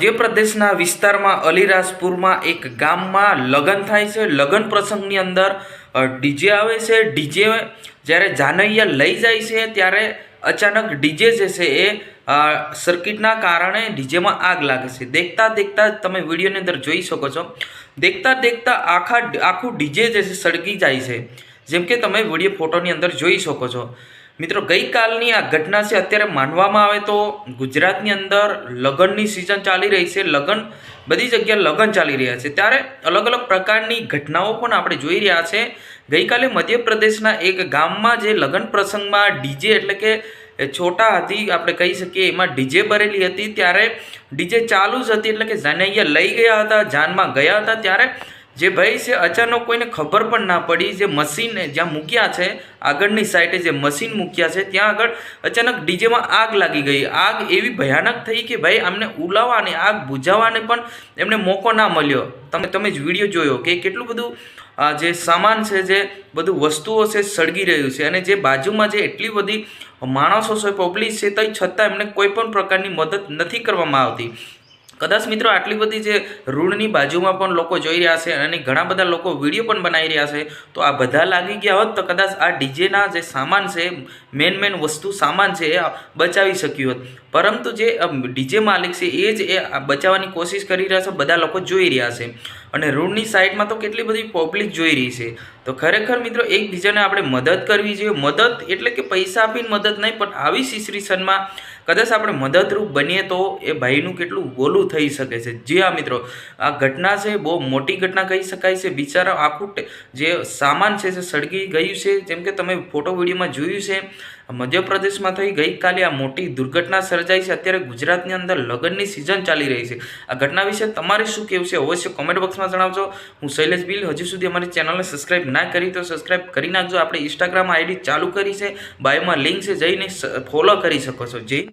મધ્યપ્રદેશના વિસ્તારમાં અલીરાજપુરમાં એક ગામમાં લગ્ન થાય છે. લગ્ન પ્રસંગની અંદર ડીજે આવે છે. ડીજે જ્યારે જાનૈયા લઈ જાય છે, ત્યારે અચાનક ડીજે જે છે એ સર્કિટના કારણે ડીજેમાં આગ લાગે છે. દેખતા દેખતા તમે વિડીયોની અંદર જોઈ શકો છો. દેખતા દેખતા આખા, આખું ડીજે જે છે સળગી જાય છે. જેમ કે તમે વીડિયો ફોટોની અંદર જોઈ શકો છો. મિત્રો, ગઈકાલની આ ઘટના છે, અત્યારે માનવામાં આવે તો ગુજરાતની અંદર લગ્નની સિઝન ચાલી રહી છે, લગ્ન બધી જગ્યાએ લગ્ન ચાલી રહ્યા છે. ત્યારે અલગ અલગ પ્રકારની ઘટનાઓ પણ આપણે જોઈ રહ્યા છે. ગઈકાલે મધ્યપ્રદેશના એક ગામમાં જે લગ્ન પ્રસંગમાં ડીજે એટલે કે છોટા હતી આપણે કહી શકીએ, એમાં ડીજે ભરેલી હતી. ત્યારે ડીજે ચાલુ જ હતી એટલે કે જાનૈયા લઈ ગયા હતા, જાનમાં ગયા હતા. ત્યારે જે ભાઈ છે, અચાનક કોઈને ખબર પણ ના પડી. જે મશીન જ્યાં મૂક્યા છે, આગળની સાઈડે જે મશીન મૂક્યા છે, ત્યાં આગળ અચાનક ડીજેમાં આગ લાગી ગઈ. આગ એવી ભયાનક થઈ કે ભાઈ આમને ઉલાવવાને આગ બુઝાવવાને પણ એમને મોકો ના મળ્યો. તમે તમે જ વીડિયો જોયો કે કેટલું બધું જે સામાન છે, જે બધું વસ્તુઓ છે, સળગી રહ્યું છે અને જે બાજુમાં જે એટલી બધી માણસો છે પબ્લિક છે તો છતાં એમને કોઈ પણ પ્રકારની મદદ નથી કરવામાં આવતી. કદાચ મિત્રો આટલી બધી જે ઋણની બાજુમાં પણ લોકો જોઈ રહ્યા છે અને ઘણા બધા લોકો વીડિયો પણ બનાવી રહ્યા છે, તો આ બધા લાગી ગયા હોત તો કદાચ આ ડીજેના જે સામાન છે મેન મેન વસ્તુ સામાન છે એ બચાવી શક્યું હોત. પરંતુ જે ડીજે માલિક છે એ જ એ બચાવવાની કોશિશ કરી રહ્યા છે, બધા લોકો જોઈ રહ્યા છે. અને ઋણની સાઈડમાં તો કેટલી બધી પબ્લિક જોઈ રહી છે. તો ખરેખર મિત્રો એકબીજાને આપણે મદદ કરવી જોઈએ. મદદ એટલે કે પૈસા આપીને મદદ નહીં, પણ આવી સિચ્યુએશનમાં કદાચ આપણે મદદરૂપ બનીએ તો એ ભાઈનું કેટલું ગોલું થઈ શકે છે. જી હા મિત્રો, આ ઘટના છે, બહુ મોટી ઘટના કહી શકાય છે. બિચારા આખું જે સામાન છે, જે સળગી ગયું છે, જેમ કે તમે ફોટો વિડીયોમાં જોયું છે મધ્યપ્રદેશમાં થઈ ગઈકાલે આ મોટી દુર્ઘટના સર્જાઈ છે. અત્યારે ગુજરાતની અંદર લગ્નની સિઝન ચાલી રહી છે. આ ઘટના વિશે તમારે શું કહેવું છે? અવશ્ય કોમેન્ટ બોક્સમાં જણાવજો. હું શૈલેષ બિલ. હજુ સુધી અમારી ચેનલને સબસ્ક્રાઈબ ના કરી તો સબસ્ક્રાઇબ કરી નાખજો. આપણે ઇન્સ્ટાગ્રામ આઈડી ચાલુ કરી છે. બાયોમાં લિંક છે. જઈને ફોલો કરી શકો છો. જી